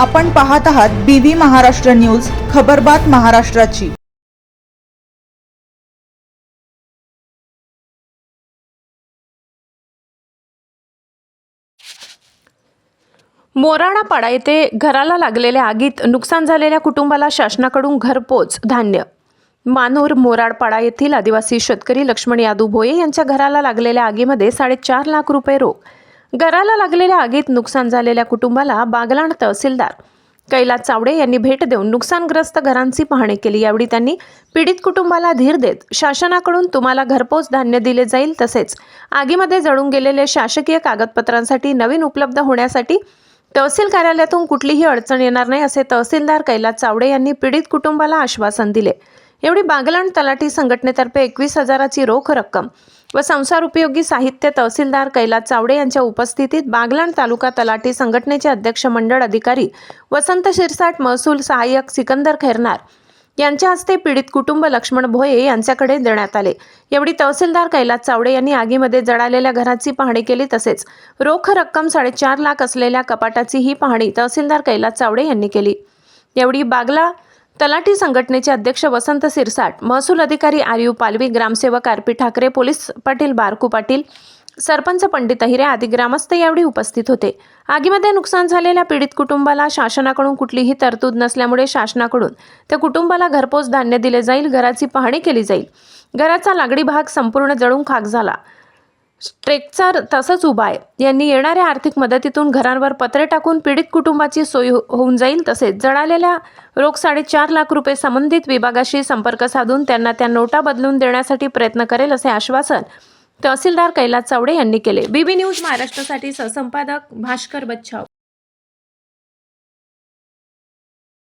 आपण पाहत आहात बीव्ही महाराष्ट्र न्यूज खबरबात महाराष्ट्राची. मोराणापाडा येथे घराला लागलेल्या आगीत नुकसान झालेल्या कुटुंबाला शासनाकडून घरपोच धान्य. मानूर मोराडपाडा येथील आदिवासी शेतकरी लक्ष्मण यादव भोये यांच्या घराला लागलेल्या आगीमध्ये साडेचार लाख रुपये रोख घराला लागलेल्या आगीत नुकसान झालेल्या कुटुंबाला बागलाण तहसीलदार कैलास चावडे यांनी भेट देऊन नुकसानग्रस्त घरांची पाहणी केली. यावेळी त्यांनी पीडित कुटुंबाला धीर देत शासनाकडून तुम्हाला घरपोच धान्य दिले जाईल तसेच आगीमध्ये जळून गेलेले शासकीय कागदपत्रांसाठी नवीन उपलब्ध होण्यासाठी तहसील कार्यालयातून कुठलीही अडचण येणार नाही असे तहसीलदार कैलास चावडे यांनी पीडित कुटुंबाला आश्वासन दिले. एवढी बागलाण तलाठी संघटनेतर्फे एकवीस हजाराची रोख रक्कम व संसार उपयोगी साहित्य तहसीलदार कैलास चावडे यांच्या उपस्थितीत बागलाण तालुका तलाठी संघटनेचे अध्यक्ष मंडळ अधिकारी वसंत शिरसाट महसूल सहाय्यक सिकंदर खैरनार यांच्या हस्ते पीडित कुटुंब लक्ष्मण भोये यांच्याकडे देण्यात आले. यावेळी तहसीलदार कैलास चावडे यांनी आगीमध्ये जळालेल्या घराची पाहणी केली तसेच रोख रक्कम साडेचार लाख असलेल्या कपाटाची ही पाहणी तहसीलदार कैलास चावडे यांनी केली. यावेळी बागला तलाठी संघटनेचे अध्यक्ष वसंत सिरसाट महसूल अधिकारी आर यू पालवी ग्रामसेवक आरपी ठाकरे पोलीस पाटील बारकू पाटील सरपंच पंडित अहिरे आदी ग्रामस्थ यावेळी उपस्थित होते. आगीमध्ये नुकसान झालेल्या पीडित कुटुंबाला शासनाकडून कुठलीही तरतूद नसल्यामुळे शासनाकडून त्या कुटुंबाला घरपोच धान्य दिले जाईल घराची पाहणी केली जाईल. घराचा लागडी भाग संपूर्ण जळून खाक झाला. स्ट्रेकचर तसंच उबाय यांनी येणाऱ्या आर्थिक मदतीतून घरांवर पत्रे टाकून पीडित कुटुंबाची सोय हो- होऊन जाईल. तसेच जळालेल्या रोख साडेचार लाख रुपये संबंधित विभागाशी संपर्क साधून त्यांना त्या नोटा बदलून देण्यासाठी प्रयत्न करेल असे आश्वासन तहसीलदार कैलास चावडे यांनी केले. बीबी न्यूज महाराष्ट्रासाठी सहसंपादक भास्कर बच्छाव.